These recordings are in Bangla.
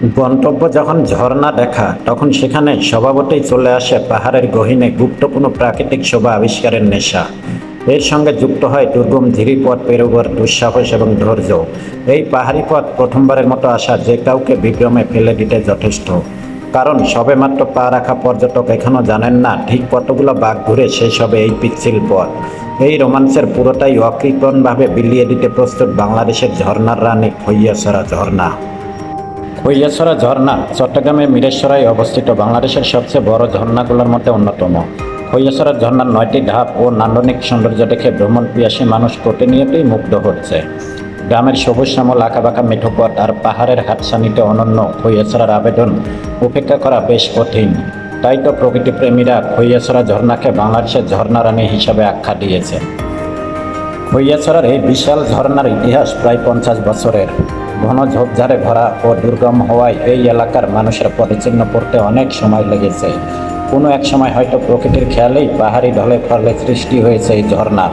গন্তব্য যখন ঝর্ণা দেখা, তখন সেখানে স্বভাবতেই চলে আসে পাহাড়ের গহীনে গুপ্ত কোনো প্রাকৃতিক শোভা আবিষ্কারের নেশা। এর সঙ্গে যুক্ত হয় দুর্গম ধীরি পথ পেরোবার দুঃসাহস এবং ধৈর্য। এই পাহাড়ি পথ প্রথমবারের মতো আসা যে কাউকে বিভ্রমে ফেলে দিতে যথেষ্ট। কারণ সবেমাত্র পা রাখা পর্যটক এখনও জানেন না ঠিক কতগুলো বাঘ ঘুরে শেষ হবে এই পিচ্ছিল পথ। এই রোমান্সের পুরোটাই অকৃপণভাবে বিলিয়ে দিতে প্রস্তুত বাংলাদেশের ঝর্ণার রানী খৈয়াছড়া ঝর্ণা। কৈয়াছড়া ঝর্ণা চট্টগ্রামের মিরেশ্বরায় অবস্থিত বাংলাদেশের সবচেয়ে বড় ঝর্ণাগুলোর মধ্যে অন্যতম। কৈয়াছড়া ঝর্ণার নয়টি ধাপ ও নান্দনিক সৌন্দর্য দেখে ভ্রমণ পিয়াসী মানুষ প্রতিনিয়তই মুগ্ধ হচ্ছে। গ্রামের সবুজ শ্যামল আঁকাবাঁকা মিঠো পথ আর পাহাড়ের হাতছানিতে অনন্য খৈয়াছড়ার আবেদন উপেক্ষা করা বেশ কঠিন। তাই তো প্রকৃতিপ্রেমীরা খৈয়াছড়া ঝর্ণাকে বাংলাদেশের ঝর্ণা রানী হিসাবে আখ্যা দিয়েছে খৈয়াছড়ার এই বিশাল ঝর্ণার ইতিহাস প্রায় পঞ্চাশ বছরের। ঘন ঝোপঝাড়ে ভরা ও দুর্গম হওয়ায় এই এলাকার মানুষের পদচিহ্ন পড়তে অনেক সময় লেগেছে। কোনো এক সময় হয়তো প্রকৃতির খেয়ালেই পাহাড়ি ঢলে ফলে সৃষ্টি হয়েছে এই ঝর্ণার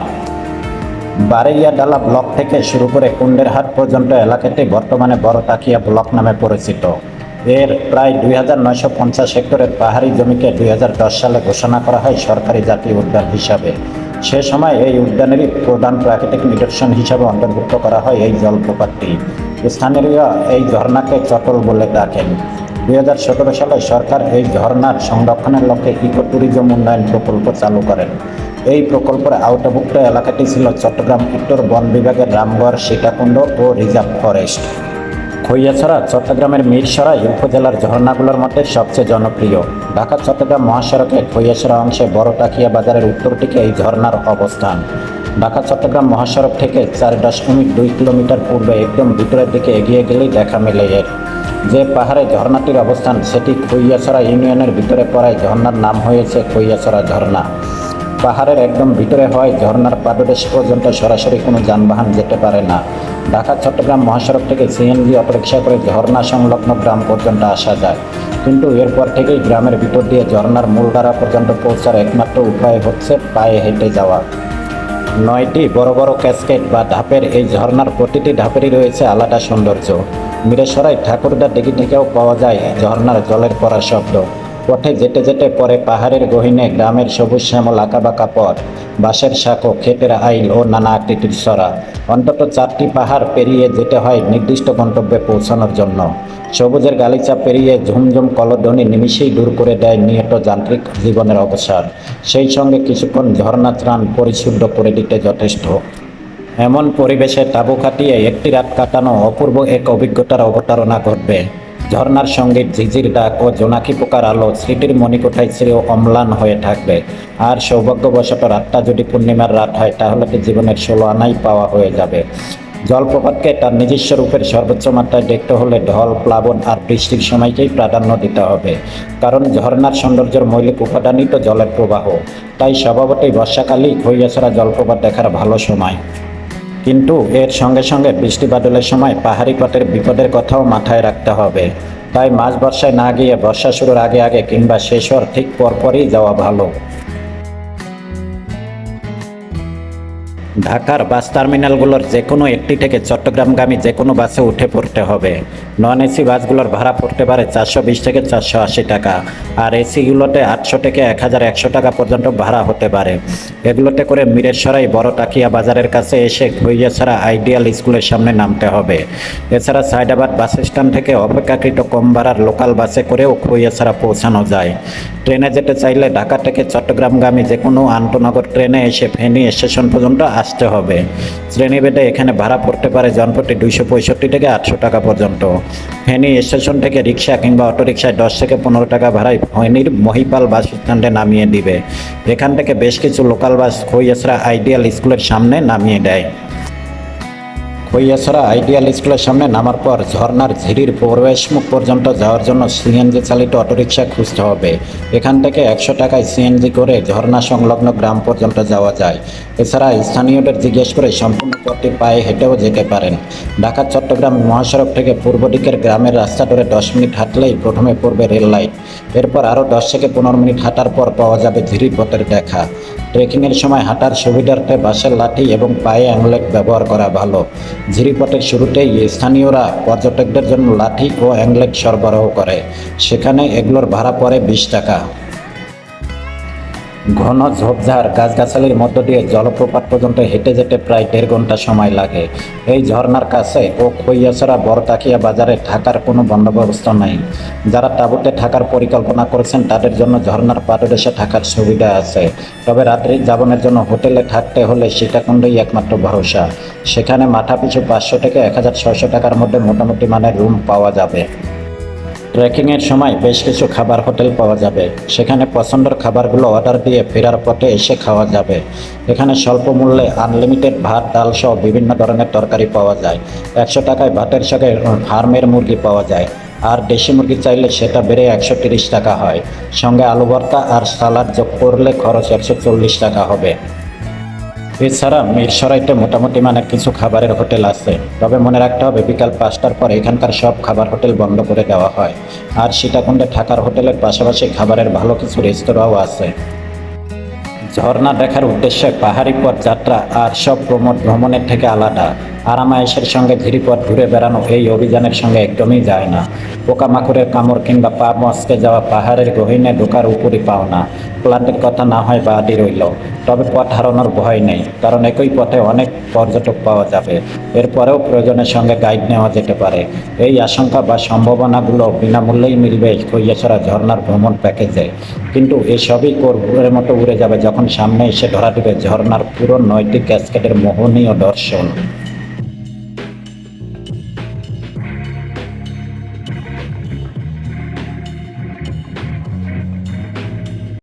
বারেইয়া ডালা ব্লক থেকে শুরু করে কুণ্ডের হাট পর্যন্ত এলাকাটি বর্তমানে বড় তাকিয়া ব্লক নামে পরিচিত। এর প্রায় দুই হাজার নয়শো পঞ্চাশ হেক্টরের পাহাড়ি জমিকে দুই হাজার দশ সালে ঘোষণা করা হয় সরকারি জাতীয় উদ্যান হিসাবে। সে সময় এই উদ্যানেরই প্রধান প্রাকৃতিক নিদর্শন হিসাবে অন্তর্ভুক্ত করা হয় এই জলপ্রপাতটি। স্থানীয় এই ঝর্ণাকে চটল বলে ডাকেন। দুই হাজার সতেরো সালে সরকার এই ঝর্ণার সংরক্ষণের লক্ষ্যে ইকো ট্যুরিজম উন্নয়ন প্রকল্প চালু করেন। এই প্রকল্পের আওতাভুক্ত এলাকাটি ছিল চট্টগ্রাম উত্তর বন বিভাগের রামগড়, সীতাকুণ্ড ও রিজার্ভ ফরেস্ট। খৈয়াছড়া চট্টগ্রামের মিরসরাই উপজেলার ঝর্ণাগুলোর মধ্যে সবচেয়ে জনপ্রিয়। ঢাকা চট্টগ্রাম মহাসড়কে খৈয়াছড়া অংশে বড় টাকিয়া বাজারের উত্তর দিকে এই ঝর্ণার অবস্থান। ঢাকা, চট্টগ্রাম মহাসড়ক থেকে চার দশমিক দুই কিলোমিটার পূর্বে একদম ভিতরের দিকে এগিয়ে গেলেই দেখা মেলে এর। যে পাহাড়ে ঝর্ণাটির অবস্থান, সেটি খৈয়াছড়া ইউনিয়নের ভিতরে পড়ায় ঝর্ণার নাম হয়েছে খৈয়াছড়া ঝর্ণা। পাহাড়ের একদম ভিতরে হয় ঝর্ণার পাদদেশ পর্যন্ত সরাসরি কোনো যানবাহন যেতে পারে না। ঢাকা, চট্টগ্রাম মহাসড়ক থেকে সিএনজি অটোরিকশা করে ঝর্ণা সংলগ্ন গ্রাম পর্যন্ত আসা যায়। কিন্তু এরপর থেকেই গ্রামের ভিতর দিয়ে ঝর্ণার মূলধারা পর্যন্ত পৌঁছার একমাত্র উপায় হচ্ছে পায়ে হেঁটে যাওয়া। নয়টি বড় বড় ক্যাসকেট বা ধাপের এই ঝর্ণার প্রতিটি ধাপেরই রয়েছে আলাদা সৌন্দর্য। মিরেশ্বরাই ঠাকুরদা দিঘি থেকেও পাওয়া যায় ঝর্ণার জলের পড়া শব্দ। পথে যেতে যেতে পরে পাহাড়ের গহীনে গ্রামের সবুজ শ্যামল আঁকাবাঁকা পথ, বাঁশের শাঁখো ক্ষেতের আইল ও নানা আকৃতির সরা অন্তত চারটি পাহাড় পেরিয়ে যেতে হয় নির্দিষ্ট গন্তব্যে পৌঁছানোর জন্য। সবুজের গালিচা পেরিয়ে ঝুমঝুম কলধ্বনি নিমিষেই দূর করে দেয় নিয়ত যান্ত্রিক জীবনের অবসাদ সেই সঙ্গে কিছুক্ষণ ঝর্ণা ত্রাণ পরিশুদ্ধ করে দিতে যথেষ্ট। এমন পরিবেশে তাঁবু কাটিয়ে একটি রাত কাটানো অপূর্ব এক অভিজ্ঞতার অবতারণা ঘটবে। ঝর্নার সংগীত ঝিঝির ডাক ও জোনাকি পোকার আলো স্মৃতির মণিকোঠায় চির অম্লান হয়ে থাকবে। আর সৌভাগ্যবশত রাতটা যদি পূর্ণিমার রাত হয়, তাহলে জীবনের ষোলো আনাই পাওয়া হয়ে যাবে। জলপ্রপাতকে তার নিজস্ব রূপের সর্বোচ্চ মাত্রায় দেখতে হলে ঢল, প্লাবন আর বৃষ্টির সময়কেই প্রাধান্য দিতে হবে। কারণ ঝর্ণার সৌন্দর্যের মৌলিক উপাদানই তো জলের প্রবাহ। তাই স্বভাবতই বর্ষাকালেই খৈয়াছড়া জলপ্রপাত দেখার ভালো সময়। কিন্তু এর সঙ্গে সঙ্গে বৃষ্টি বাদলের সময় পাহাড়ি পথের বিপদের কথাও মাথায় রাখতে হবে। তাই মাঝ বর্ষায় না গিয়ে বর্ষা শুরুর আগে আগে কিংবা শেষ হওয়ার ঠিক পরপরই যাওয়া ভালো। ঢাকার বাস টার্মিনালগুলোর যে কোনো একটি থেকে চট্টগ্রামগামী যে কোনো বাসে উঠে পড়তে হবে। নন এসি বাসগুলোর ভাড়া পড়তে পারে চারশো বিশ থেকে চারশো আশি টাকা। আর এসিগুলোতে আটশো থেকে এক হাজার একশো টাকা পর্যন্ত ভাড়া হতে পারে। এগুলোতে করে মিরেশ্বরাই বড় টাকিয়া বাজারের কাছে এসে ছাড়া আইডিয়াল স্কুলের সামনে নামতে হবে। এছাড়া সাইদাবাদ বাস স্ট্যান্ড থেকে অপেক্ষাকৃত কম ভাড়ার লোকাল বাসে করেও ছাড়া পৌঁছানো যায়। ট্রেনে যেতে চাইলে ঢাকা থেকে চট্টগ্রামগামী যে কোনো আন্তনগর ট্রেনে এসে ফেনী স্টেশন পর্যন্ত আসতে হবে। শ্রেণীভেদে এখানে ভাড়া পড়তে পারে জনপ্রতি দুইশো পঁয়ষট্টি থেকে আটশো টাকা পর্যন্ত। ফেনী স্টেশন থেকে রিক্সা কিংবা অটোরিকশায় দশ থেকে পনেরো টাকা ভাড়ায় ফেনীর মহিপাল বাস স্ট্যান্ডে নামিয়ে দিবে। এখান থেকে বেশ কিছু লোকাল বাস খৈয়াসরা আইডিয়াল স্কুলের সামনে নামিয়ে দেয়। খৈয়াছড়া আইডিয়াল স্কুলের সামনে নামার পর ঝর্ণার ঝিরির প্রবেশমুখ পর্যন্ত যাওয়ার জন্য সিএনজি চালিত অটোরিকশা খুঁজতে হবে। এখান থেকে একশো টাকায় সিএনজি করে ঝর্ণা সংলগ্ন গ্রাম পর্যন্ত যাওয়া যায়। এছাড়া স্থানীয়দের জিজ্ঞেস করে সম্পূর্ণ পথটি পায়ে হেঁটেও যেতে পারেন। ঢাকা, চট্টগ্রাম মহাসড়ক থেকে পূর্ব দিকের গ্রামের রাস্তা ধরে দশ মিনিট হাঁটলেই প্রথমে পড়বে রেল লাইন। এরপর আরও দশ থেকে পনেরো মিনিট হাঁটার পর পাওয়া যাবে ঝিরির পথের দেখা। ট্রেকিংয়ের সময় হাঁটার সুবিধার্থে বাঁশের লাঠি এবং পায়ে অ্যাংলেট ব্যবহার করা ভালো। ঝিরিপথের শুরুতেই স্থানীয়রা পর্যটকদের জন্য লাঠি ও অ্যাংলেট সরবরাহ করে। সেখানে এগুলোর ভাড়া পড়ে বিশ টাকা। ঘন ঝোপঝাড়, গাছগাছালির মধ্য দিয়ে জলপ্রপাত পর্যন্ত হেঁটে যেতে প্রায় দেড় ঘণ্টা সময় লাগে। এই ঝর্ণার কাছে ও খৈয়াছড়া বড়তাকিয়া বাজারে থাকার কোনো বন্দোবস্ত নেই। যারা তাঁবুতে থাকার পরিকল্পনা করেছেন, তাদের জন্য ঝর্ণার পাদদেশে থাকার সুবিধা আছে। তবে রাত্রি যাপনের জন্য হোটেলে থাকতে হলে সীতাকুণ্ডই একমাত্র ভরসা। সেখানে মাথাপিছু পাঁচশো থেকে এক হাজার ছয়শো টাকার মধ্যে মোটামুটি মানের রুম পাওয়া যাবে। ট্রেকিংয়ের সময় বেশ কিছু খাবার হোটেল পাওয়া যাবে। সেখানে পছন্দের খাবারগুলো অর্ডার দিয়ে ফেরার পথে এসে খাওয়া যাবে। এখানে স্বল্প মূল্যে আনলিমিটেড ভাত, ডাল সহ বিভিন্ন ধরনের তরকারি পাওয়া যায়। একশো টাকায় ভাতের সঙ্গে ফার্মের মুরগি পাওয়া যায়। আর দেশি মুরগি চাইলে সেটা বেড়ে একশো টাকা হয়। সঙ্গে আলু ভর্তা আর সালাদ যোগ করলে খরচ একশো চল্লিশ টাকা হবে। এছাড়া মিরসরাইতে মোটামুটি মানের কিছু খাবারের হোটেল আছে। তবে মনে রাখতে হবে, বিকাল পাঁচটার পর এখানকার সব খাবার হোটেল বন্ধ করে দেওয়া হয়। আর সীতাকুণ্ডে থাকার হোটেলের পাশাপাশি খাবারের ভালো কিছু রেস্তোরাঁও আছে। ঝর্ণা দেখার উদ্দেশ্যে পাহাড়ি পথ যাত্রা আর সব প্রমোদ ভ্রমণের থেকে আলাদা। আরামায়েশের সঙ্গে ধীরিপথ ঘুরে বেড়ানো এই অভিযানের সঙ্গে একদমই যায় না। পোকামাকড়ের কামড় কিংবা পা মস্কে যাওয়া পাহাড়ের গহীনে ঢোকার উপরই পাও না। প্লান্টের কথা না হয় বাদই রইল। তবে পথ হারানোর ভয় নেই, কারণ একই পথে অনেক পর্যটক পাওয়া যাবে। এরপরেও প্রয়োজনের সঙ্গে গাইড নেওয়া যেতে পারে। এই আশঙ্কা বা সম্ভাবনাগুলো বিনামূল্যেই মিলবে কৈয়াছড়া ঝর্নার ভ্রমণ প্যাকেজে। কিন্তু এসবই কোরগুরের মতো উড়ে যাবে যখন সামনে এসে ধরা দেবে ঝর্নার পুরো নয়টি ক্যাসকেটের মোহনীয় দর্শন।